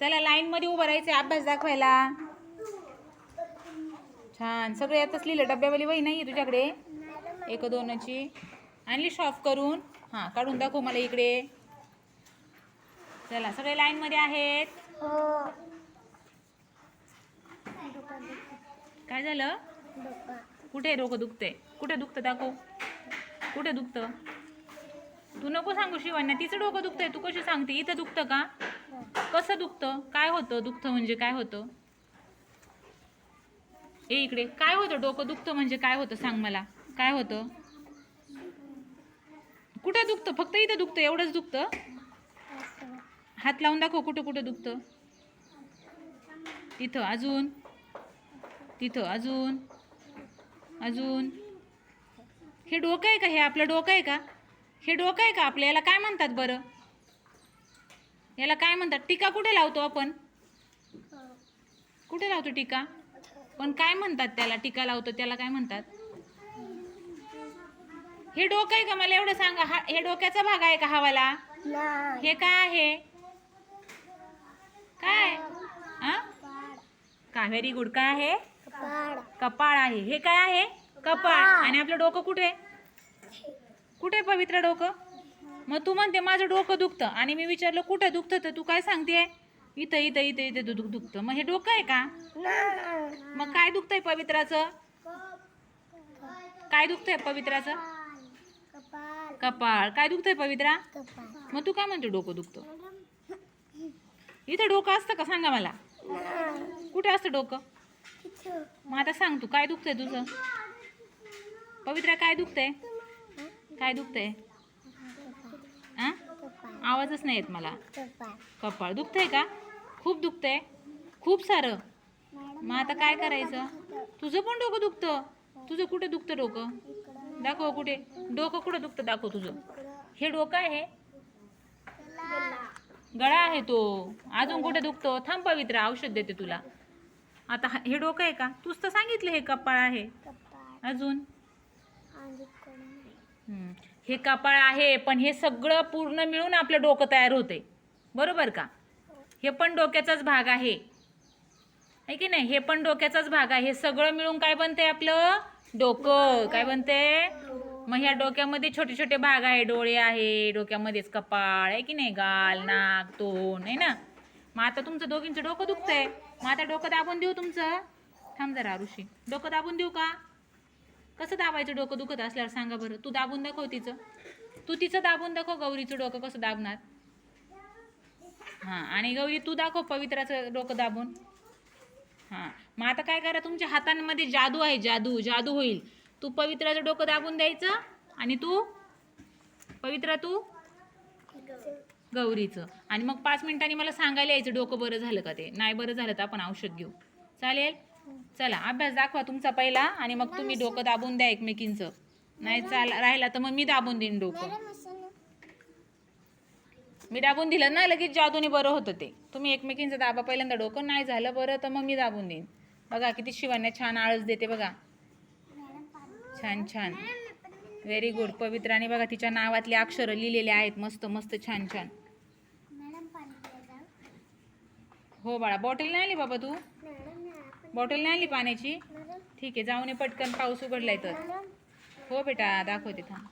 चला लाईन मध्ये उभं राहायचं अभ्यास दाखवायला. छान. सगळे यातच लिहिलं डब्यावाली वही नाही तुझ्याकडे? एक दोनची. आणली शॉप करून. हां काढून दाखव मला इकडे. चला सगळे लाईन मध्ये आहेत. काय झालं? कुठे डोकं दुखते कुठे दुखतं दाखव. कुठे दुखतं? तू नको सांगू शिवांना तिचं डोकं दुखतंय. तू कशी सांगते? इथं दुखतं का? कसं दुखतं? काय होतं? दुखतं म्हणजे काय होतं? ए इकडे. काय होतं? डोकं दुखतं म्हणजे काय होतं? सांग मला. काय होतं? कुठं दुखतं? फक्त इथं दुखतं. एवढंच दुखतं? हात लावून दाखव कुठं कुठं दुखतं. तिथं अजून? तिथं. अजून? अजून? हे डोकं आहे का? हे आपलं डोकं आहे का? हे डोकं आहे का? आपल्याला काय म्हणतात बरं? याला काय म्हणतात? टीका कुठे लावतो आपण? कुठे लावतो टीका? पण काय म्हणतात त्याला? टीका लावतो त्याला काय म्हणतात? हे डोकं आहे का? मला एवढं सांगा. हा हे डोक्याचा भाग आहे का हवाला? हे काय आहे? काय? हा का व्हेरी गुड? काय आहे? कपाळ. आहे. हे काय आहे? कपाळ. आणि आपलं डोकं कुठे? कुठे पवित्र डोकं? मग तू म्हणते माझं डोकं दुखतं आणि मी विचारलं कुठं दुखतं तर तू काय सांगते? इथं इथं इथं इथं दुख दुखतं. मग हे डोकं आहे का? मग काय दुखतंय पवित्राचं? काय दुखतंय पवित्राचं? कपाळ. काय दुखतंय पवित्रा? मग तू काय म्हणते डोकं दुखतं? इथं डोकं असतं का? सांगा मला. कुठे असतं डोकं? मग आता सांग तू काय दुखतंय तुझं? पवित्रा काय दुखतंय? काय दुखतंय? कपाळ आवाजच नाही येत मला. कपाळ दुखतंय का? खूप दुखतंय. खूप सारं. मग आता काय करायचं? तुझं पण डोकं दुखतं. तुझं कुठे दुखतं डोकं? दाखव कुठे? डोकं कुठं दुखतं दाखव तुझं. हे डोकं आहे? गळा आहे तो. अजून कुठे दुखतो? थांब पवित्र औषध देते तुला. आता हा- हे डोकं आहे का? तूच तर सांगितलं हे कपाळ आहे. अजून? हे कपाळ आहे पण हे सगळं पूर्ण मिळून आपलं डोकं तयार होते बरोबर का? हे पण डोक्याचाच भाग आहे. आहे की नाही? हे पण डोक्याचाच भाग आहे. हे सगळं मिळून काय बनते आपलं? डोकं. काय बनते मग ह्या डोक्यामध्ये छोटे छोटे भाग आहे. डोळे आहे डोक्यामध्येच कपाळ आहे की नाही? गाल नाक तोंड आहे ना? मग आता तुमचं दोघींचं डोकं दुखतंय. मग आता डोकं दाबून देऊ तुमचं. थांब जरा ऋषी. डोकं दाबून देऊ का? कसं दाबायचं डोकं दुखत असल्यावर सांगा बरं. तू दाबून दाखव तिचं. तू तिचं दाबून दाखव गौरीचं डोकं कसं दाबणार. हां आणि गौरी तू दाखव पवित्राचं डोकं दाबून. हां मग आता काय करा तुमच्या हातांमध्ये जादू आहे जादू जादू होईल. तू पवित्राचं डोकं दाबून द्यायचं आणि तू पवित्रा तू गौरीचं. आणि मग पाच मिनिटांनी मला सांगायला यायचं डोकं बरं झालं का ते. नाही बरं झालं तर आपण औषध घेऊ. चालेल? चला अभ्यास दाखवा तुमचा पहिला आणि मग तुम्ही डोकं दाबून द्या एकमेकींचं. नाही चाल राहिला तर मग मी दाबून देईन डोकं. मी दाबून दिलं ना लगेच जादूने बरं होतं ते. तुम्ही एकमेकींचं दाबा पहिल्यांदा डोकं नाही झालं बरं तर मग मी दाबून देईन. बघा किती शिवान्या छान आळस देते बघा. छान छान. व्हेरी गुड पवित्राने बघा तिच्या नावातले अक्षरं लिहिलेले आहेत. मस्त मस्त छान छान. हो बाळा बॉटल नाही आली बाबा तू? बॉटल नाही आली पाण्याची? ठीक आहे जाऊन ये पटकन. पाऊस उघडलाय तर. हो बेटा दाखवते थांब.